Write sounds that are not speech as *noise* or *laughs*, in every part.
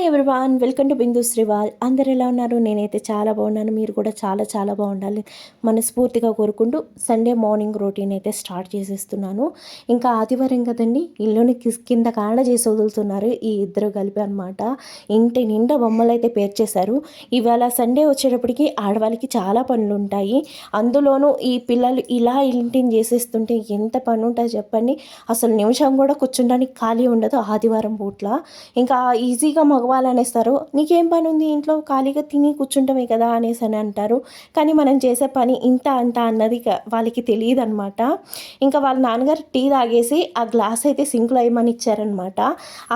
Hi everyone welcome to Bindu Srival అందరు ఎలా ఉన్నారు? నేనైతే చాలా బాగున్నాను. మీరు కూడా చాలా చాలా బాగుండాలి మనస్ఫూర్తిగా కోరుకుంటూ సండే మార్నింగ్ రొటీన్ అయితే స్టార్ట్ చేసేస్తున్నాను. ఇంకా ఆదివారం కదండి ఇల్లుని కింద కాడ చేసి వదులుతున్నారు ఈ ఇద్దరు కలిపి అనమాట ఇంటి నిండా బొమ్మలు అయితే పేర్చేశారు. ఇవాళ సండే వచ్చేటప్పటికి ఆడవాళ్ళకి చాలా పనులు ఉంటాయి అందులోనూ ఈ పిల్లలు ఇలా ఇంటిని చేసేస్తుంటే ఎంత పని ఉంటుందో చెప్పండి. అసలు నిమిషం కూడా కూర్చోడానికి ఖాళీ ఉండదు ఆదివారం పూట్ల. ఇంకా ఈజీగా మగ వాళ్ళనేస్తారు నీకేం పని ఉంది ఇంట్లో ఖాళీగా తిని కూర్చుంటమే కదా అనేసి అని అంటారు. కానీ మనం చేసే పని ఇంత అంత అన్నది వాళ్ళకి తెలియదు అనమాట ఇంకా వాళ్ళ నాన్నగారు టీ తాగేసి ఆ గ్లాస్ అయితే సింక్లో వేయమని ఇచ్చారనమాట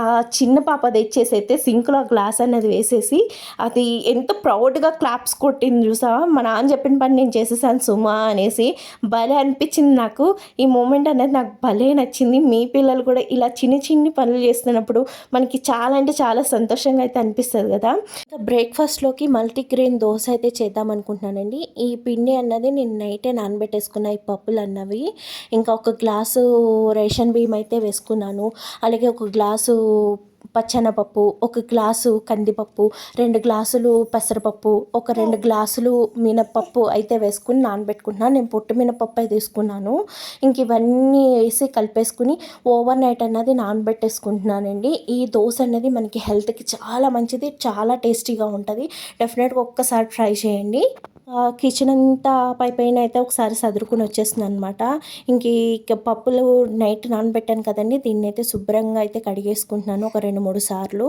ఆ చిన్న పాప తెచ్చేసి అయితే సింక్లో ఆ గ్లాస్ అన్నది వేసేసి అది ఎంత ప్రౌడ్గా క్లాప్స్ కొట్టింది చూసా మా నాన్న చెప్పిన పని నేను చేసేసాను సుమా అనేసి భలే అనిపించింది నాకు. ఈ మూమెంట్ అనేది నాకు భలే నచ్చింది. మీ పిల్లలు కూడా ఇలా చిన్ని చిన్ని పనులు చేస్తున్నప్పుడు మనకి చాలా అంటే చాలా సంతోషం సంతోషంగా అయితే అనిపిస్తుంది కదా. ఇంకా బ్రేక్ఫాస్ట్లోకి మల్టీగ్రెయిన్ దోశ అయితే చేద్దాం అనుకుంటున్నానండి. ఈ పిండి అన్నది నేను నైటే నానబెట్టేసుకున్న ఈ పప్పులు అన్నవి. ఇంకా ఒక గ్లాసు రేషన్ బియ్యం అయితే వేసుకున్నాను. అలాగే ఒక గ్లాసు పచ్చెనపప్పు ఒక గ్లాసు కందిపప్పు రెండు గ్లాసులు పెసరపప్పు ఒక రెండు గ్లాసులు మినపప్పు అయితే వేసుకుని నానబెట్టుకుంటున్నాను. నేను పొట్టు మినపప్పు అయితే తీసుకున్నాను. ఇంక ఇవన్నీ వేసి కలిపేసుకుని ఓవర్ నైట్ అన్నది నానబెట్టేసుకుంటున్నానండి. ఈ దోశ అనేది మనకి హెల్త్కి చాలా మంచిది చాలా టేస్టీగా ఉంటుంది. డెఫినెట్గా ఒక్కసారి ట్రై చేయండి. కిచెన్ అంతా పై పైన అయితే ఒకసారి సదురుకుని వచ్చేస్తుంది అనమాట ఇంక ఈ పప్పులు నైట్ నానబెట్టాను కదండి దీన్ని అయితే శుభ్రంగా అయితే కడిగేసుకుంటున్నాను. ఒక రెండు రెండు మూడు సార్లు.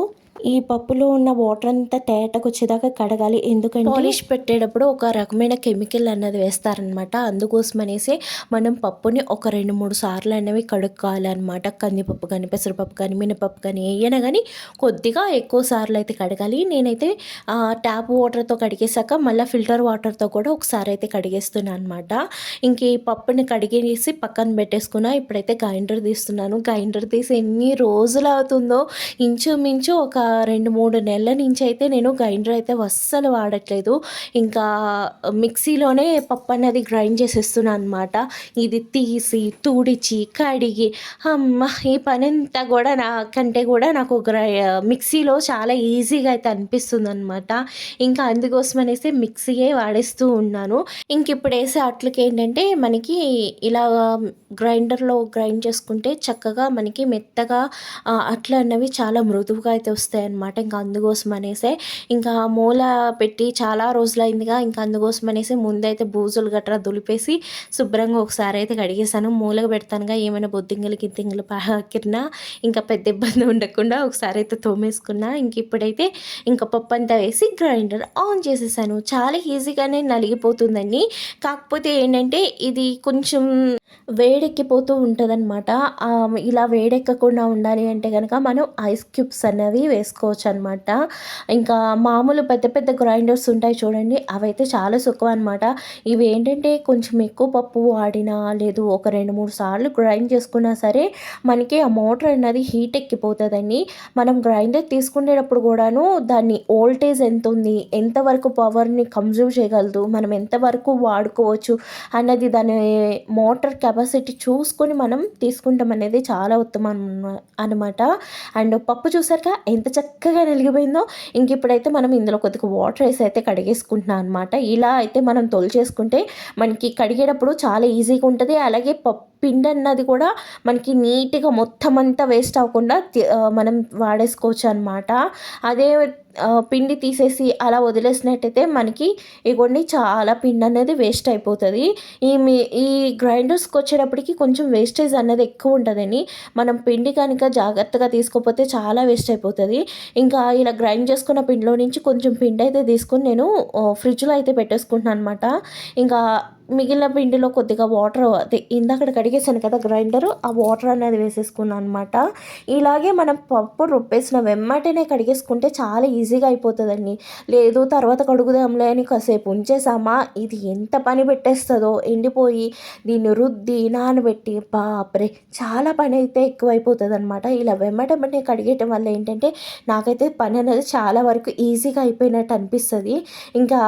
ఈ పప్పులో ఉన్న వాటర్ అంతా తేటకు వచ్చేదాకా కడగాలి. ఎందుకంటే పాలిష్ పెట్టేటప్పుడు ఒక రకమైన కెమికల్ అన్నది వేస్తారనమాట అందుకోసం అనేసి మనం పప్పుని ఒక రెండు మూడు సార్లు అనేవి కడుక్కోవాలి అనమాట కందిపప్పు కానీ పెసరపప్పు కానీ మినపప్పు కానీ ఏమైనా కానీ కొద్దిగా ఎక్కువ సార్లు అయితే కడగాలి. నేనైతే ట్యాప్ వాటర్తో కడిగేశాక మళ్ళీ ఫిల్టర్ వాటర్తో కూడా ఒకసారి అయితే కడిగేస్తున్నాను అనమాట ఇంక ఈ పప్పుని కడిగేసి పక్కన పెట్టేసుకున్నా ఇప్పుడైతే గ్రైండర్ తీస్తున్నాను. గ్రైండర్ తీసి ఎన్ని రోజులు అవుతుందో ఇంచుమించు ఒక రెండు మూడు నెలల నుంచి అయితే నేను గ్రైండర్ అయితే అస్సలు వాడట్లేదు. ఇంకా మిక్సీలోనే పప్పు అనేది గ్రైండ్ చేసేస్తున్నాను అనమాట ఇది తీసి తుడిచి కడిగి అమ్మ ఈ పని అంతా కూడా నాకంటే కూడా నాకు గ్రై మిక్సీలో చాలా ఈజీగా అయితే అనిపిస్తుంది అనమాట ఇంకా అందుకోసం అనేసి మిక్సీయే వాడేస్తూ ఉన్నాను. ఇంక ఇప్పుడు వేసే అట్లకి ఏంటంటే మనకి ఇలా గ్రైండర్లో గ్రైండ్ చేసుకుంటే చక్కగా మనకి మెత్తగా అట్ల అన్నవి చాలా చాలా మృదువుగా అయితే వస్తాయి అన్నమాట. ఇంకా అందుకోసం అనేసే ఇంకా మూల పెట్టి చాలా రోజులైందిగా ఇంకా అందుకోసం అనేసి ముందైతే బూజులు గట్రా దులిపేసి శుభ్రంగా ఒకసారి అయితే కడిగేసాను మూలగా పెడతానుగా ఏమైనా బొద్దింగలు గిద్దింగలు పాకిరినా ఇంకా పెద్ద ఇబ్బంది ఉండకుండా ఒకసారి అయితే తోమేసుకున్నా. ఇంక ఇప్పుడైతే ఇంకా పప్పు అంతా వేసి గ్రైండర్ ఆన్ చేసేసాను. చాలా ఈజీగానే నలిగిపోతుందండి. కాకపోతే ఏంటంటే ఇది కొంచెం వేడెక్కిపోతూ ఉంటుందన్నమాట. ఇలా వేడెక్కకుండా ఉండాలి అంటే కనుక మనం ఐస్ క్యూబ్స్ అనేవి వేసుకోవచ్చు అనమాట ఇంకా మామూలు పెద్ద పెద్ద గ్రైండర్స్ ఉంటాయి చూడండి అవైతే చాలా సుఖం అనమాట ఇవి ఏంటంటే కొంచెం ఎక్కువ పప్పు వాడినా లేదు ఒక రెండు మూడు సార్లు గ్రైండ్ చేసుకున్నా సరే మనకి ఆ మోటార్ అనేది హీట్ ఎక్కిపోతుందని మనం గ్రైండర్ తీసుకునేటప్పుడు కూడాను దాన్ని ఓల్టేజ్ ఎంత ఉంది ఎంతవరకు పవర్ని కన్జ్యూమ్ చేయగలదు మనం ఎంతవరకు వాడుకోవచ్చు అన్నది దాని మోటార్ కెపాసిటీ చూసుకొని మనం తీసుకుంటాం అనేది చాలా ఉత్తమం అనమాట అండ్ పప్పు చూసాక ఎంత చక్కగా నలిగిపోయిందో. ఇంక ఇప్పుడైతే మనం ఇందులో కొద్దిగా వాటర్ వేసి అయితే కడిగేసుకుంటున్నాం అనమాట ఇలా అయితే మనం తొలిచేసుకుంటే మనకి కడిగేటప్పుడు చాలా ఈజీగా ఉంటుంది. అలాగే పప్పు పిండి అన్నది కూడా మనకి నీట్గా మొత్తం అంతా వేస్ట్ అవ్వకుండా మనం వాడేసుకోవచ్చు అనమాట అదే పిండి తీసేసి అలా వదిలేసినట్టయితే మనకి ఇగోండి చాలా పిండి అనేది వేస్ట్ అయిపోతుంది. ఈ మీ ఈ గ్రైండర్స్కి వచ్చేటప్పటికి కొంచెం వేస్టేజ్ అనేది ఎక్కువ ఉంటుందని మనం పిండి కనుక జాగ్రత్తగా తీసుకోకపోతే చాలా వేస్ట్ అయిపోతుంది. ఇంకా ఇలా గ్రైండ్ చేసుకున్న పిండిలో నుంచి కొంచెం పిండి అయితే తీసుకొని నేను ఫ్రిడ్జ్లో అయితే పెట్టేసుకుంటున్నాను అనమాట ఇంకా మిగిలిన పిండిలో కొద్దిగా వాటర్ అదే ఇందాక కడిగేసాను కదా గ్రైండర్ ఆ వాటర్ అనేది వేసేసుకున్నాను అనమాట ఇలాగే మనం పప్పు రుబ్బేసిన వెమ్మటనే కడిగేసుకుంటే చాలా ఈజీగా అయిపోతుందండి. లేదు తర్వాత కడుగుదాంలే అని కాసేపు ఉంచేసామా? ఇది ఎంత పని పెట్టేస్తుందో ఎండిపోయి దీన్ని రుద్ది నానబెట్టి బాప్రే! చాలా పని అయితే ఎక్కువైపోతుంది అనమాట ఇలా వెమ్మటమ్మటే కడిగేయటం వల్ల ఏంటంటే నాకైతే పని అనేది చాలా వరకు ఈజీగా అయిపోయినట్టు అనిపిస్తుంది. ఇంకా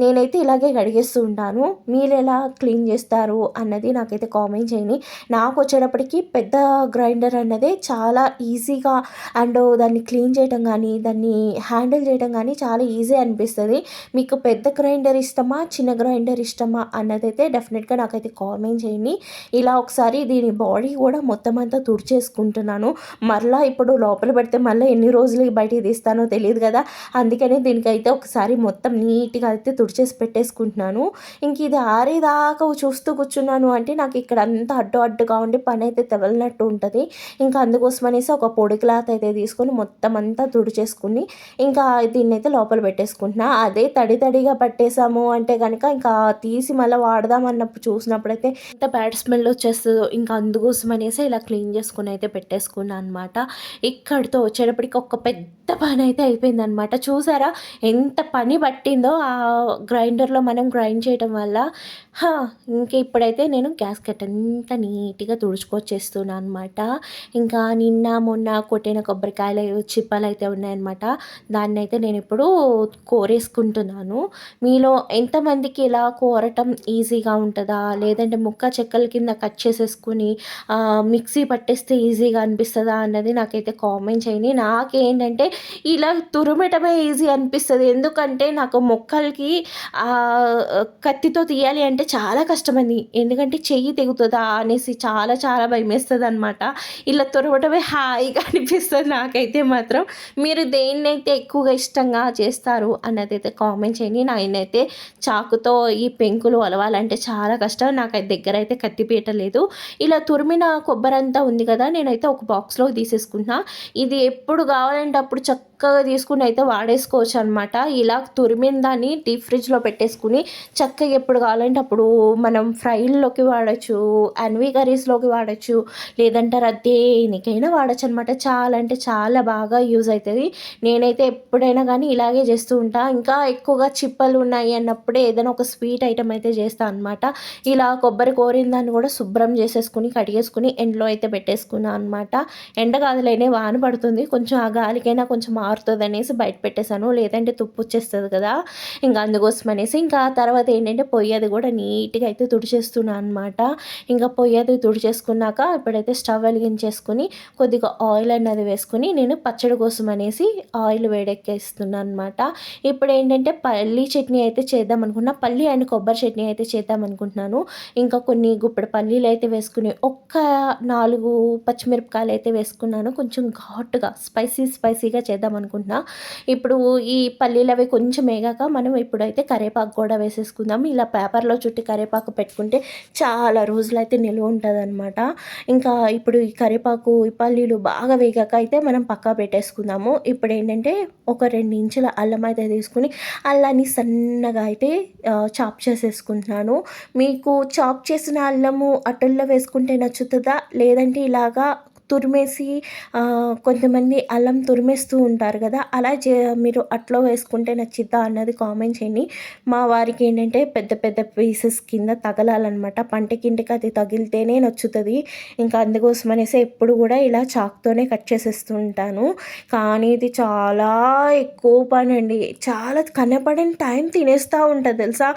నేనైతే ఇలాగే కడిగేస్తూ ఉంటాను. మీరు ఎలా క్లీన్ చేస్తారు అన్నది నాకైతే కామెంట్ చేయండి. నాకు వచ్చేటప్పటికి పెద్ద గ్రైండర్ అన్నదే చాలా ఈజీగా అండ్ దాన్ని క్లీన్ చేయడం కానీ దాన్ని హ్యాండిల్ చేయడం కానీ చాలా ఈజీ అనిపిస్తుంది. మీకు పెద్ద గ్రైండర్ ఇష్టమా చిన్న గ్రైండర్ ఇష్టమా అన్నదైతే డెఫినెట్గా నాకైతే కామెంట్ చేయండి. ఇలా ఒకసారి దీని బాడీ కూడా మొత్తం అంతా తుడిచేసుకుంటున్నాను. మరలా ఇప్పుడు లోపల పెడితే మళ్ళీ ఎన్ని రోజులకి బయటికి తీస్తానో తెలియదు కదా. అందుకనే దీనికైతే ఒకసారి మొత్తం నీట్గా అయితే తుడిచేసి పెట్టేసుకుంటున్నాను. ఇంక ఇది ఆరేదాకా చూస్తూ కూర్చున్నాను అంటే నాకు ఇక్కడ అంతా అడ్డు అడ్డుగా ఉండి పని అయితే తెవలినట్టు ఉంటుంది. ఇంకా అందుకోసం అనేసి ఒక పొడి క్లాత్ అయితే తీసుకొని మొత్తం అంతా తుడిచేసుకుని ఇంకా దీన్ని అయితే లోపల పెట్టేసుకుంటున్నా. అదే తడి తడిగా పట్టేసాము అంటే కనుక ఇంకా తీసి మళ్ళీ వాడదాం అన్నప్పుడు చూసినప్పుడైతే ఎంత బ్యాడ్ స్మెల్ వచ్చేస్తుందో ఇంకా అందుకోసం అనేసి ఇలా క్లీన్ చేసుకుని అయితే పెట్టేసుకున్నాను అనమాట ఇక్కడితో వచ్చేటప్పటికి ఒక పెద్ద పని అయితే అయిపోయిందనమాట చూసారా? ఎంత పని పట్టిందో ఆ గ్రైండర్లో మనం గ్రైండ్ చేయడం వల్ల ఇంకా ఇప్పుడైతే నేను గ్యాస్ కట్ అంతా నీట్గా తుడుచుకొచ్చేస్తున్నాను అనమాట ఇంకా నిన్న మొన్న కొట్టిన కొబ్బరికాయలు చిప్పలు అయితే ఉన్నాయన్నమాట. దాన్ని అయితే నేను ఇప్పుడు కోరేసుకుంటున్నాను. మీలో ఎంతమందికి ఇలా కోరటం ఈజీగా ఉంటుందా? లేదంటే ముక్క చెక్కల కింద కట్ చేసేసుకుని మిక్సీ పట్టేస్తే ఈజీగా అనిపిస్తుందా అన్నది నాకైతే కామెంట్ చేయండి. నాకేంటంటే ఇలా తురుమటమే ఈజీ అనిపిస్తుంది. ఎందుకంటే నాకు మొక్కలకి కత్తితో తీయాలి అంటే చాలా కష్టమైంది. ఎందుకంటే చెయ్యి తెగుతుందా అనేసి చాలా చాలా భయమేస్తుంది అనమాట ఇలా తొరవటమే హాయిగా *laughs* అనిపిస్తుంది నాకైతే మాత్రం. మీరు దేన్నైతే ఎక్కువగా ఇష్టంగా చేస్తారు అన్నది అయితే కామెంట్ చేయండి. నాయనైతే చాకుతో ఈ పెంకులు అలవాలంటే చాలా కష్టం. నాకు దగ్గర అయితే కత్తిపీట లేదు. ఇలా తురిమిన కొబ్బరి అంతా ఉంది కదా నేనైతే ఒక బాక్స్లో తీసేసుకున్నా ఇది ఎప్పుడు కావాలంటే అప్పుడు చక్క చక్కగా తీసుకుని అయితే వాడేసుకోవచ్చు అనమాట ఇలా తురిమిన దాన్ని డీప్ ఫ్రిడ్జ్లో పెట్టేసుకుని చక్కగా ఎప్పుడు కావాలంటే అప్పుడు మనం ఫ్రైల్లోకి వాడచ్చు అన్వి కర్రీస్లోకి వాడచ్చు లేదంటే దేనికైనా వాడచ్చు అనమాట చాలా అంటే చాలా బాగా యూజ్ అవుతుంది నేనైతే ఎప్పుడైనా కానీ ఇలాగే చేస్తూ ఉంటా. ఇంకా ఎక్కువగా చిప్పలు ఉన్నాయి అన్నప్పుడే ఏదైనా ఒక స్వీట్ ఐటమ్ అయితే చేస్తాను అనమాట ఇలా కొబ్బరి కోరిన దాన్ని కూడా శుభ్రం చేసేసుకుని కడిగేసుకుని ఎండలో అయితే పెట్టేసుకున్నాను అనమాట ఎండ కాదులేనే వాన పడుతుంది. కొంచెం ఆ గాలికైనా కొంచెం మారుతుంది అనేసి బయట పెట్టేశాను. లేదంటే తుప్పు వచ్చేస్తుంది కదా. ఇంకా అందుకోసం అనేసి ఇంకా తర్వాత ఏంటంటే పొయ్యి అది కూడా నీట్గా అయితే తుడిచేస్తున్నాను అనమాట ఇంకా పొయ్యి అది తుడిచేసుకున్నాక ఇప్పుడైతే స్టవ్ వెలిగించేసుకుని కొద్దిగా ఆయిల్ అన్నది వేసుకుని నేను పచ్చడి కోసం అనేసి ఆయిల్ వేడెక్కేస్తున్నాను అనమాట ఇప్పుడు ఏంటంటే పల్లీ చట్నీ అయితే చేద్దాం అనుకున్నా పల్లి అండ్ కొబ్బరి చట్నీ అయితే చేద్దాం అనుకుంటున్నాను. ఇంకా కొన్ని గుప్పెడు పల్లీలు అయితే వేసుకుని ఒక్క నాలుగు పచ్చిమిరపకాయలు అయితే వేసుకున్నాను. కొంచెం ఘాటుగా స్పైసీ స్పైసీగా చేద్దాం అనుకుంటున్నా ఇప్పుడు ఈ పల్లీలు అవి కొంచెం వేగాక మనం ఇప్పుడైతే కరివేపాకు కూడా వేసేసుకుందాం. ఇలా పేపర్లో చుట్టి కరేపాకు పెట్టుకుంటే చాలా రోజులు అయితే నిల్వ ఉంటుంది అనమాట ఇంకా ఇప్పుడు ఈ కరేపాకు ఈ పల్లీలు బాగా వేగాక అయితే మనం పక్కా పెట్టేసుకుందాము. ఇప్పుడు ఏంటంటే ఒక రెండు ఇంచుల అల్లం అయితే తీసుకుని అల్లాన్ని సన్నగా అయితే చాప్ చేసేసుకుంటున్నాను. మీకు చాప్ చేసిన అల్లము అటుల్లో వేసుకుంటే నచ్చుతుందా? లేదంటే ఇలాగా తురిమేసి కొంతమంది అల్లం తురిమేస్తూ ఉంటారు కదా అలా చే మీరు అట్లో వేసుకుంటే నచ్చిద్దా అన్నది కామెంట్ చేయండి. మా వారికి ఏంటంటే పెద్ద పెద్ద పీసెస్ కింద తగలాలన్నమాట. పంటకింటికి అది తగిలితేనే నచ్చుతుంది. ఇంకా అందుకోసం అనేసి ఎప్పుడు కూడా ఇలా చాక్తోనే కట్ చేసేస్తూ ఉంటాను. కానీ ఇది చాలా ఎక్కువ పని అండి. చాలా కనపడని టైం తినేస్తూ ఉంటుంది తెలుసా?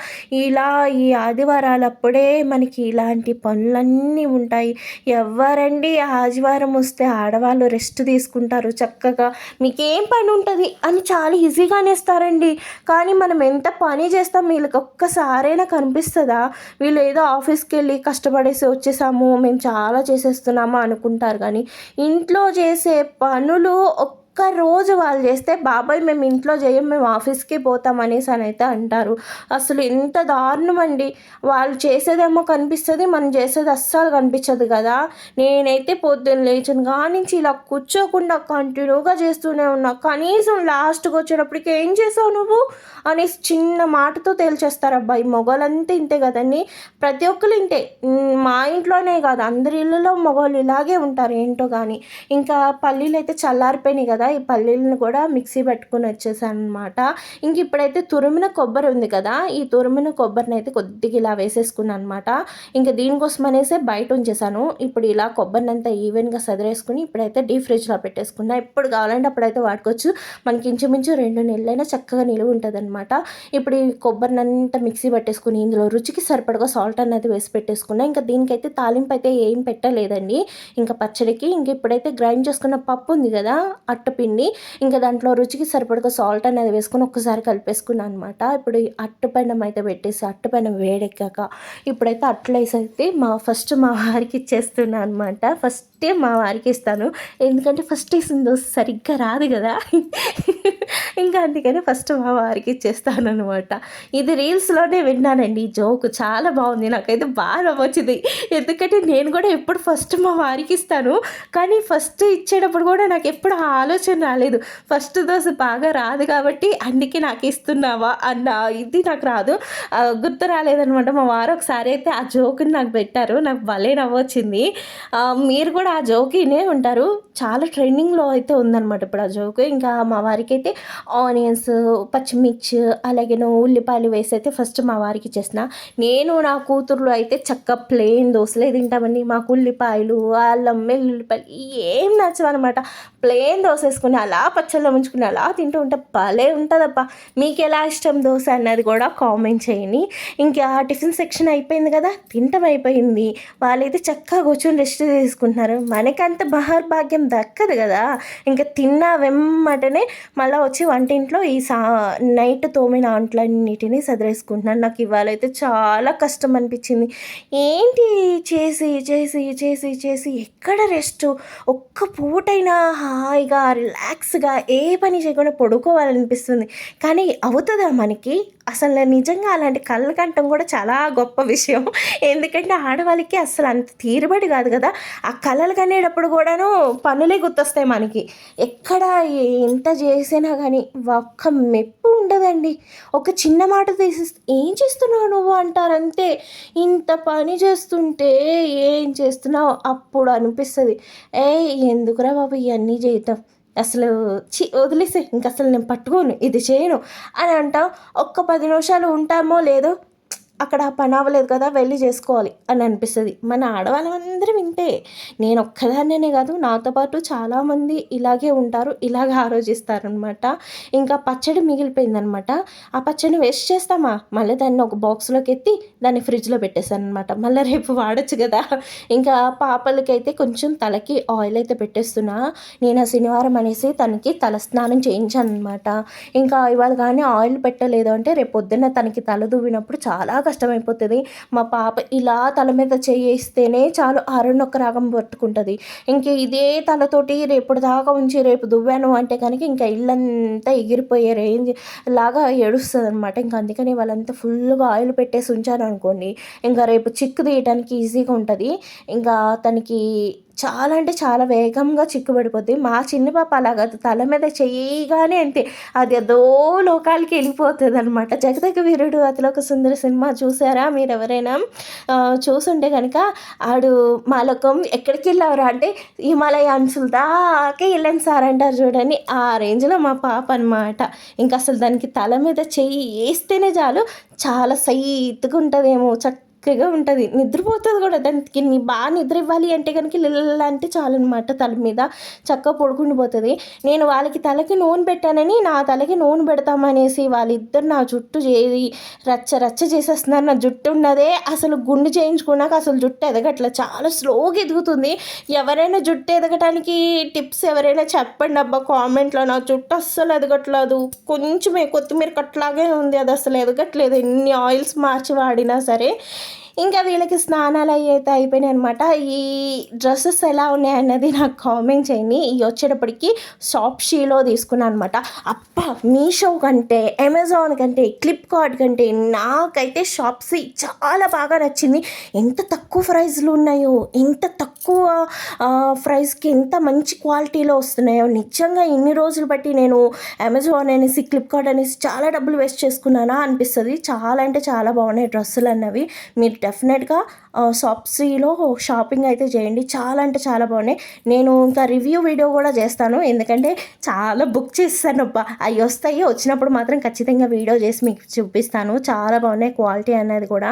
ఇలా ఈ ఆదివారాలప్పుడే మనకి ఇలాంటి పనులన్నీ ఉంటాయి. ఎవరండి ఆదివారం వస్తే ఆడవాళ్ళు రెస్ట్ తీసుకుంటారు. చక్కగా మీకేం పని ఉంటుంది అని చాలా ఈజీగా అనేస్తారండి. కానీ మనం ఎంత పని చేస్తాం వీళ్ళకి ఒక్కసారైనా కనిపిస్తుందా? వీళ్ళు ఏదో ఆఫీస్కి వెళ్ళి కష్టపడేసి వచ్చేసాము మేము చాలా చేసేస్తున్నాము అనుకుంటారు. కానీ ఇంట్లో చేసే పనులు ఒక్క రోజు వాళ్ళు చేస్తే బాబాయ్ మేము ఇంట్లో చేయం మేము ఆఫీస్కి పోతాం అనేసి అని అయితే అంటారు. అసలు ఎంత దారుణం అండి వాళ్ళు చేసేదేమో కనిపిస్తుంది మనం చేసేది అస్సలు కనిపించదు కదా. నేనైతే పొద్దున్న లేచిన కానించి ఇలా కూర్చోకుండా కంటిన్యూగా చేస్తూనే ఉన్నా. కనీసం లాస్ట్కి వచ్చేటప్పటికి ఏం చేసావు నువ్వు? అనేసి చిన్న మాటతో తేల్చేస్తారు. అబ్బాయి మొగలంతా ఇంతే కదండి. ప్రతి ఒక్కరు ఇంతే. మా ఇంట్లోనే కాదు అందరి ఇళ్ళలో మగవాళ్ళు ఇలాగే ఉంటారు ఏంటో కానీ ఇంకా పల్లీలు అయితే చల్లారిపోయినాయి కదా. కదా ఈ పల్లీలను కూడా మిక్సీ పెట్టుకుని వచ్చేసాను అనమాట ఇంక ఇప్పుడైతే తురిమిన కొబ్బరి ఉంది కదా ఈ తురిమిన కొబ్బరిని అయితే కొద్దిగా ఇలా వేసేసుకున్నాను అనమాట ఇంకా దీనికోసం అనేసి బయట ఉంచేసాను. ఇప్పుడు ఇలా కొబ్బరిని అంతా ఈవెన్గా సదిరేసుకుని ఇప్పుడైతే డీప్ ఫ్రిడ్జ్లో పెట్టేసుకున్నా. ఎప్పుడు కావాలంటే అప్పుడైతే వాడుకోవచ్చు. మనకి ఇంచుమించు రెండు నెలలైనా చక్కగా నిలువ ఉంటుంది అనమాట ఇప్పుడు ఈ కొబ్బరిని అంతా మిక్సీ పెట్టేసుకుని ఇందులో రుచికి సరిపడగా సాల్ట్ అనేది వేసి పెట్టేసుకున్నా. ఇంకా దీనికైతే తాలింపు అయితే ఏం పెట్టలేదండి. ఇంకా పచ్చడికి ఇంక ఇప్పుడైతే గ్రైండ్ చేసుకున్న పప్పు ఉంది కదా పిండి ఇంకా దాంట్లో రుచికి సరిపడక సాల్ట్ అనేది వేసుకొని ఒక్కసారి కలిపేసుకున్నాను అనమాట ఇప్పుడు ఈ అయితే పెట్టేసి అట్టపెండం వేడెక్కాక ఇప్పుడైతే అట్లేసి అయితే మా ఫస్ట్ మా వారికి ఇచ్చేస్తున్నాను అనమాట ఫస్టే మా వారికి ఇస్తాను. ఎందుకంటే ఫస్ట్ వేసిందో సరిగ్గా రాదు కదా. ఇంకా అందుకని ఫస్ట్ మా వారికి ఇచ్చేస్తాను అనమాట ఇది రీల్స్లోనే విన్నానండి. ఈ జోక్ చాలా బాగుంది. నాకైతే బాగా వచ్చింది. ఎందుకంటే నేను కూడా ఎప్పుడు ఫస్ట్ మా వారికి ఇస్తాను. కానీ ఫస్ట్ ఇచ్చేటప్పుడు కూడా నాకు ఎప్పుడు ఆలోచన ఆలోచన రాలేదు. ఫస్ట్ దోశ బాగా రాదు కాబట్టి అందుకే నాకు ఇస్తున్నావా? అన్న ఇది నాకు రాదు. గుర్తు రాలేదనమాట మా వారు ఒకసారి అయితే ఆ జోక్ని నాకు పెట్టారు. నాకు భలే నవ్వొచ్చింది. మీరు కూడా ఆ జోక్ వినే ఉంటారు. చాలా ట్రెండింగ్లో అయితే ఉందన్నమాట ఇప్పుడు ఆ జోక్. ఇంకా మా వారికి అయితే ఆనియన్స్ పచ్చిమిర్చి అలాగే ఉల్లిపాయలు వేసి అయితే ఫస్ట్ మా వారికి ఇచ్చేసిన. నేను నా కూతుర్లు అయితే చక్క ప్లెయిన్ దోశలే తింటామండి. మాకు ఉల్లిపాయలు అల్లం వెల్లుల్లిపాయలు ఏం నచ్చవన్నమాట. ప్లెయిన్ దోశ చేసుకుని అలా పచ్చళ్ళలో ముంచుకుని అలా తింటూ ఉంటే భలే ఉంటుందప్ప మీకు ఎలా ఇష్టం దోశ అన్నది కూడా కామెంట్ చేయండి. ఇంకా టిఫిన్ సెక్షన్ అయిపోయింది కదా తింటం అయిపోయింది. వాళ్ళైతే చక్కగా కూర్చొని రెస్ట్ తీసుకుంటున్నారు. మనకంత బహార్ భాగ్యం దక్కదు కదా. ఇంకా తిన్నా వెమ్మటనే మళ్ళీ వచ్చి వంటింట్లో ఈ సా నైట్ తోమిన అంట్లన్నిటిని సదిరేసుకుంటున్నాను నాకు ఇవాళైతే చాలా కష్టం అనిపించింది ఏంటి చేసి చేసి చేసి చేసి ఎక్కడ రెస్ట్? ఒక్క పూటైనా హాయిగా రిలాక్స్గా ఏ పని చేయకుండా పడుకోవాలనిపిస్తుంది. కానీ అవుతుందా మనకి అసలు నిజంగా అలాంటి కళ్ళు కంటం కూడా చాలా గొప్ప విషయం. ఎందుకంటే ఆడవాళ్ళకి అసలు అంత తీరుబడి కాదు కదా. ఆ కళలు కనేటప్పుడు కూడాను పనులే గుర్తొస్తాయి మనకి. ఎక్కడ ఎంత చేసినా కానీ ఒక్క మెప్పు ఉండదండి. ఒక చిన్న మాట తీసి ఏం చేస్తున్నావు నువ్వు? అంటారంతే. ఇంత పని చేస్తుంటే ఏం చేస్తున్నావు? అప్పుడు అనిపిస్తుంది. ఏ ఎందుకురా బాబు ఇవన్నీ చేయటం? అసలు చి వదిలేసే ఇంక అసలు నేను పట్టుకోను. ఇది చేయను. అని అంటాం. ఒక్క పది నిమిషాలు ఉంటామో లేదో అక్కడ పని అవ్వలేదు కదా వెళ్ళి చేసుకోవాలి అని అనిపిస్తుంది. మన ఆడవాళ్ళందరం ఇంతే నేను ఒక్కదాన్నే కాదు నాతో పాటు చాలామంది ఇలాగే ఉంటారు ఇలాగే ఆలోచిస్తారనమాట ఇంకా పచ్చడి మిగిలిపోయిందనమాట ఆ పచ్చడిని వేస్ట్ చేస్తామా? మళ్ళీ దాన్ని ఒక బాక్స్లోకి ఎత్తి దాన్ని ఫ్రిడ్జ్లో పెట్టేశానమాట మళ్ళీ రేపు వాడచ్చు కదా. ఇంకా పాపలకైతే కొంచెం తలకి ఆయిల్ అయితే పెట్టేస్తున్నా. నేను ఆ శనివారం అనేసి తనకి తల స్నానం చేయించాను అనమాట ఇంకా ఇవాళ కానీ ఆయిల్ పెట్టలేదు అంటే రేపు పొద్దున్న తనకి తల దువ్వినప్పుడు చాలా కష్టమైపోతుంది. మా పాప ఇలా తల మీద చేయిస్తేనే చాలు ఆరున్నొక్క రాగం పట్టుకుంటుంది. ఇంక ఇదే తలతోటి రేపు దాకా ఉంచి రేపు దువ్వాను అంటే కనుక ఇంకా ఇల్లంతా ఎగిరిపోయే రేంజ్ లాగా ఏడుస్తుంది అనమాట ఇంకా అందుకని వాళ్ళంతా ఫుల్గా ఆయిల్ పెట్టేసి ఉంచాను అనుకోండి ఇంకా రేపు చిక్కు తీయడానికి ఈజీగా ఉంటుంది. ఇంకా తనకి చాలా అంటే చాలా వేగంగా చిక్కుబడిపోద్ది. మా చిన్న పాప అలాగా తల మీద చేయగానే అంతే. అది ఏదో లోకాలకి వెళ్ళిపోతుంది అనమాట జగదగ వీరుడు అతిలోక సుందర సినిమా చూసారా మీరు ఎవరైనా చూసుంటే కనుక ఆడు మాలకం ఎక్కడికి వెళ్ళారు అంటే హిమాలయాన్సుల దాకా వెళ్ళాను సార్ అంటారు చూడండి. ఆ రేంజ్లో మా పాప అనమాట ఇంకా అసలు దానికి తల మీద చెయ్యి వేస్తేనే చాలు. చాలా సైత్గా ఉంటుందేమో. చక్క చక్కగా ఉంటుంది. నిద్రపోతుంది కూడా. దానికి నీ బాగా నిద్ర ఇవ్వాలి అంటే కనుక అంటే చాలు అనమాట తల మీద. చక్కగా పడుకుండి పోతుంది. నేను వాళ్ళకి తలకి నూనె పెట్టానని నా తలకి నూనె పెడతామనేసి వాళ్ళిద్దరు నా జుట్టు చేరి రచ్చ రచ్చ చేసేస్తున్నారు. నా జుట్టు ఉన్నదే అసలు గుండు చేయించుకున్నాక అసలు జుట్టు ఎదగట్ల. చాలా స్లోగా ఎదుగుతుంది. ఎవరైనా జుట్టు ఎదగటానికి టిప్స్ ఎవరైనా చెప్పండి అబ్బా కామెంట్లో. నా జుట్టు అస్సలు ఎదగట్లేదు. కొంచెమే కొత్తిమీర కట్లాగే ఉంది. అది అసలు ఎదగట్లేదు. ఎన్ని ఆయిల్స్ మార్చి వాడినా సరే ఇంకా వీళ్ళకి స్నానాలు అవి అయితే అయిపోయినాయి అనమాట ఈ డ్రెస్సెస్ ఎలా ఉన్నాయన్నది నాకు కామెంట్ చేయండి. ఇవి వచ్చేటప్పటికి షాప్షీలో తీసుకున్నాను అనమాట అప్ప మీషో కంటే అమెజాన్ కంటే ఫ్లిప్కార్ట్ కంటే నాకైతే షాప్స్ చాలా బాగా నచ్చింది. ఎంత తక్కువ ప్రైజ్లు ఉన్నాయో ఎంత తక్కువ తక్కువ ప్రైస్కి ఎంత మంచి క్వాలిటీలో వస్తున్నాయో. నిజంగా ఇన్ని రోజులు బట్టి నేను అమెజాన్ అనేసి ఫ్లిప్కార్ట్ అనేసి చాలా డబ్బులు వేస్ట్ చేసుకున్నానా అనిపిస్తుంది. చాలా అంటే చాలా బాగున్నాయి డ్రెస్సులు అన్నవి. మీరు డెఫినెట్గా షాప్సీలో షాపింగ్ అయితే చేయండి. చాలా అంటే చాలా బాగున్నాయి. నేను ఇంకా రివ్యూ వీడియో కూడా చేస్తాను. ఎందుకంటే చాలా బుక్ చేస్తాను అబ్బా అవి వస్తాయి వచ్చినప్పుడు మాత్రం ఖచ్చితంగా వీడియో చేసి మీకు చూపిస్తాను. చాలా బాగున్నాయి క్వాలిటీ అనేది కూడా.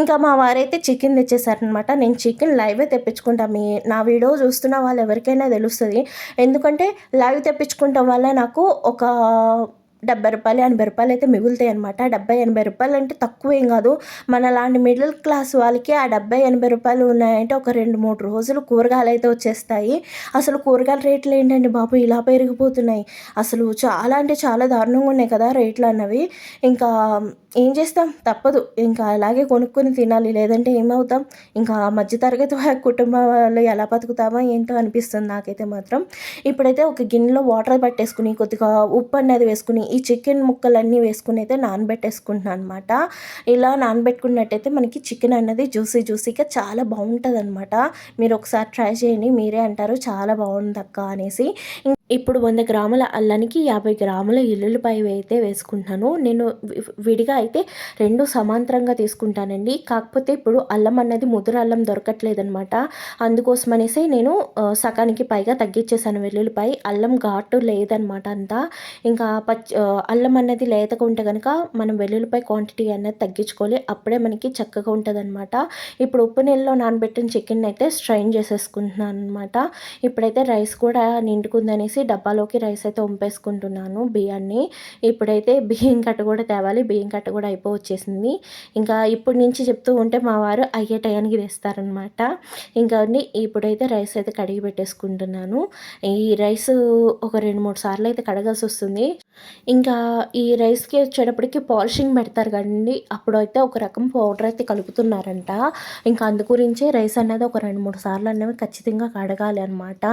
ఇంకా మా వారైతే చికెన్ తెచ్చేసారనమాట నేను చికెన్ లైవే తెప్పించుకుంటా. మీ నా వీడియో చూస్తున్న వాళ్ళు ఎవరికైనా తెలుస్తుంది. ఎందుకంటే లైవ్ తెప్పించుకుంటాం వల్ల నాకు ఒక డెబ్బై రూపాయలు ఎనభై రూపాయలు అయితే మిగులుతాయి అనమాట డెబ్బై ఎనభై రూపాయలు అంటే తక్కువ ఏం కాదు. మన లాంటి మిడిల్ క్లాస్ వాళ్ళకి ఆ డెబ్బై ఎనభై రూపాయలు ఉన్నాయంటే ఒక రెండు మూడు రోజులు కూరగాయలు అయితే వచ్చేస్తాయి. అసలు కూరగాయల రేట్లు ఏంటండి బాబు? ఇలా పెరిగిపోతున్నాయి. అసలు చాలా అంటే చాలా దారుణంగా ఉన్నాయి కదా రేట్లు అన్నవి. ఇంకా ఏం చేస్తాం? తప్పదు. ఇంకా అలాగే కొనుక్కొని తినాలి. లేదంటే ఏమవుతాం? ఇంకా మధ్యతరగతి కుటుంబాలు ఎలా బతుకుతామో ఏంటో అనిపిస్తుంది నాకైతే మాత్రం. ఇప్పుడైతే ఒక గిన్నెలో వాటర్ పట్టేసుకుని కొద్దిగా ఉప్పు అనేది వేసుకుని ఈ చికెన్ ముక్కలన్నీ వేసుకుని అయితే నానబెట్టేసుకుంటున్నాను అనమాట ఇలా నానబెట్టుకున్నట్టయితే మనకి చికెన్ అనేది జ్యూసీ జ్యూసీగా చాలా బాగుంటుంది అనమాట మీరు ఒకసారి ట్రై చేయండి. మీరే అంటారు చాలా బాగుంది అక్క అనేసి. ఇప్పుడు వంద గ్రాముల అల్లానికి యాభై గ్రాముల ఎల్లుల్లిపాయ అయితే వేసుకుంటున్నాను. నేను విడిగా అయితే రెండు సమాంతరంగా తీసుకుంటానండి. కాకపోతే ఇప్పుడు అల్లం అన్నది ముదురు అల్లం దొరకట్లేదనమాట అందుకోసం అనేసి నేను సగానికి పైగా తగ్గించేసాను వెల్లుల్లిపాయ. అల్లం ఘాటు లేదనమాట అంతా. ఇంకా పచ్చి అల్లం అన్నది లేతగా ఉంటే కనుక మనం వెల్లుల్లిపాయ క్వాంటిటీ అనేది తగ్గించుకోవాలి. అప్పుడే మనకి చక్కగా ఉంటుంది అనమాట ఇప్పుడు ఉప్పు నీళ్ళలో నానబెట్టిన చికెన్ అయితే స్ట్రైన్ చేసేసుకుంటున్నాను అనమాట ఇప్పుడైతే రైస్ కూడా నిండుకుందనేసి చేసి డబ్బాలోకి రైస్ అయితే ఉంపేసుకుంటున్నాను బియ్యాన్ని ఇప్పుడైతే *laughs* బియ్యం కట్ట కూడా తేవాలి. బియ్యం కట్ట కూడా అయిపో వచ్చేసింది ఇంకా ఇప్పటి నుంచి చెప్తూ ఉంటే మా వారు అయ్యే టయానికి తెస్తారనమాట ఇంకా ఇప్పుడైతే రైస్ అయితే కడిగి పెట్టేసుకుంటున్నాను. ఈ రైస్ ఒక రెండు మూడు సార్లు అయితే కడగాల్సి వస్తుంది. ఇంకా ఈ రైస్కి వచ్చేటప్పటికి పాలిషింగ్ పెడతారు కదండి. అప్పుడు అయితే ఒక రకం పౌడర్ అయితే కలుపుతున్నారంట. ఇంకా అందు గురించే రైస్ అనేది ఒక రెండు మూడు సార్లు అనేవి ఖచ్చితంగా కడగాలి అనమాట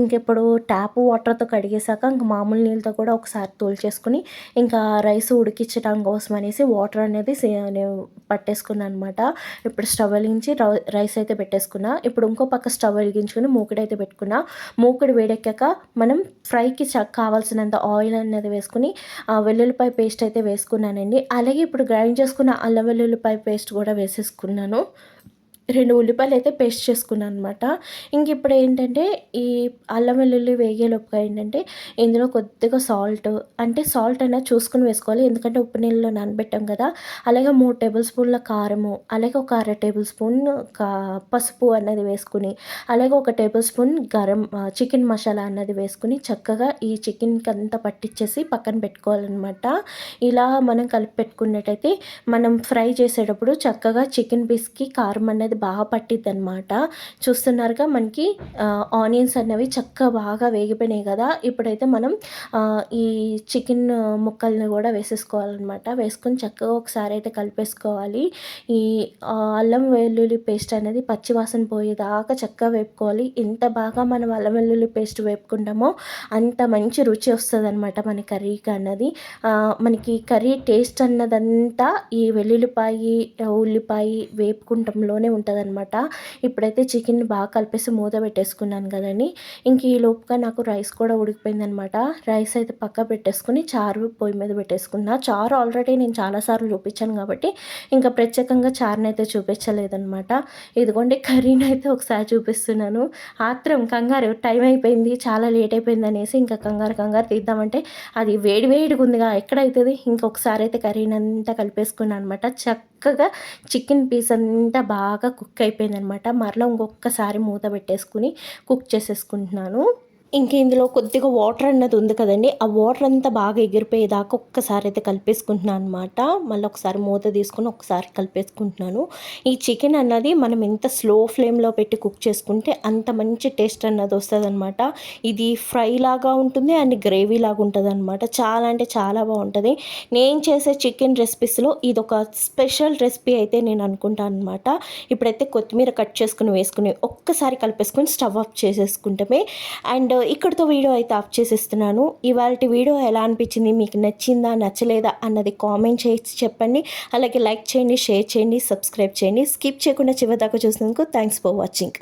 ఇంకెప్పుడు ట్యాప్ వాటర్తో కడిగేశాక ఇంకా మామూలు నీళ్ళతో కూడా ఒకసారి తోల్చేసుకుని ఇంకా రైస్ ఉడికించడం కోసం అనేసి వాటర్ అనేది పట్టేసుకున్నాను అనమాట ఇప్పుడు స్టవ్ వెలిగించి రైస్ అయితే పెట్టేసుకున్నా. ఇప్పుడు ఇంకో పక్క స్టవ్ వెలిగించుకుని మూకుడు అయితే పెట్టుకున్నా. మూకుడు వేడెక్కాక మనం ఫ్రైకి కావాల్సినంత ఆయిల్ అనేది వేసుకున్నాం వేసుకుని వెల్లుల్లిపాయ పేస్ట్ అయితే వేసుకున్నానండి. అలాగే ఇప్పుడు గ్రైండ్ చేసుకున్న అల్లం వెల్లుల్లిపాయ పేస్ట్ కూడా వేసేసుకున్నాను. రెండు ఉల్లిపాయలు అయితే పేస్ట్ చేసుకున్నాను అనమాట ఇంక ఇప్పుడు ఏంటంటే ఈ అల్లం వెల్లుల్లి వేగేలోపుగా ఏంటంటే ఇందులో కొద్దిగా సాల్ట్ అంటే సాల్ట్ అనేది చూసుకుని వేసుకోవాలి. ఎందుకంటే ఉప్పు నీళ్ళలో నానబెట్టాం కదా. అలాగే మూడు టేబుల్ స్పూన్ల కారము అలాగే ఒక అర టేబుల్ స్పూన్ పసుపు అన్నది వేసుకుని అలాగే ఒక tablespoon garam chicken masala అన్నది వేసుకుని చక్కగా ఈ చికెన్కి అంతా పట్టించేసి పక్కన పెట్టుకోవాలన్నమాట. ఇలా మనం కలిపి పెట్టుకున్నట్టయితే మనం ఫ్రై చేసేటప్పుడు చక్కగా చికెన్ పీస్కి కారం అన్నది అనేది బాగా పట్టిద్ది అనమాట చూస్తున్నారుగా మనకి ఆనియన్స్ అనేవి చక్కగా బాగా వేగిపోయినాయి కదా. ఇప్పుడైతే మనం ఈ చికెన్ ముక్కల్ని కూడా వేసేసుకోవాలన్నమాట. వేసుకొని చక్కగా ఒకసారి అయితే కలిపేసుకోవాలి. ఈ అల్లం వెల్లుల్లి పేస్ట్ అనేది పచ్చివాసన పోయేదాకా చక్కగా వేపుకోవాలి. ఎంత బాగా మనం అల్లం వెల్లుల్లి పేస్ట్ వేపుకుంటామో అంత మంచి రుచి వస్తుంది అనమాట మన కర్రీకి అన్నది. మనకి కర్రీ టేస్ట్ అన్నదంతా ఈ వెల్లుల్లిపాయి ఉల్లిపాయ వేపుకుంటంలోనే ఉంటుంది. ఉంటుంది అనమాట ఇప్పుడైతే చికెన్ బాగా కలిపేసి మూత పెట్టేసుకున్నాను కదండి. ఇంక ఈ లోపుగా నాకు రైస్ కూడా ఉడికిపోయిందనమాట రైస్ అయితే పక్క పెట్టేసుకుని చారు పొయ్యి మీద పెట్టేసుకున్నా. చారు ఆల్రెడీ నేను చాలాసార్లు చూపించాను కాబట్టి ఇంకా ప్రత్యేకంగా చారుని అయితే చూపించలేదనమాట ఇదిగోండి కర్రీని అయితే ఒకసారి చూపిస్తున్నాను. ఆత్రం కంగారు టైం అయిపోయింది చాలా లేట్ అయిపోయింది అనేసి ఇంకా కంగారు కంగారు తీద్దామంటే అది వేడి వేడిగా ఉందిగా ఎక్కడైతుంది ఇంకొకసారి అయితే కర్రీని అంతా కలిపేసుకున్నాను అనమాట చక్కగా చికెన్ పీస్ అంతా బాగా కుక్ అయిపోయిందనమాట. మరలా ఇంకొకసారి మూత పెట్టేసుకుని కుక్ చేసేసుకుంటున్నాను. ఇంక ఇందులో కొద్దిగా వాటర్ అన్నది ఉంది కదండి. ఆ వాటర్ అంతా బాగా ఎగిరిపోయేదాకా ఒక్కసారి అయితే కలిపేసుకుంటున్నాను అనమాట మళ్ళీ ఒకసారి మూత తీసుకుని ఒకసారి కలిపేసుకుంటున్నాను. ఈ చికెన్ అన్నది మనం ఎంత స్లో ఫ్లేమ్లో పెట్టి కుక్ చేసుకుంటే అంత మంచి టేస్ట్ అన్నది వస్తుంది అనమాట ఇది ఫ్రై లాగా ఉంటుంది అండ్ గ్రేవీ లాగా ఉంటుంది అనమాట చాలా అంటే చాలా బాగుంటుంది. నేను చేసే చికెన్ రెసిపీస్లో ఇది ఒక స్పెషల్ రెసిపీ అయితే నేను అనుకుంటాను అనమాట ఇప్పుడైతే కొత్తిమీర కట్ చేసుకుని వేసుకుని ఒక్కసారి కలిపేసుకుని స్టవ్ ఆఫ్ చేసేసుకుంటామే. అండ్ ఇక్కడితో వీడియో అయితే ఆఫ్ చేసేస్తున్నాను. ఇవాళ వీడియో ఎలా అనిపించింది మీకు నచ్చిందా నచ్చలేదా అన్నది కామెంట్ చేసి చెప్పండి. అలాగే లైక్ చేయండి షేర్ చేయండి సబ్స్క్రైబ్ చేయండి. స్కిప్ చేయకుండా చివరిదాకా చూసినందుకు థ్యాంక్స్ ఫర్ వాచింగ్.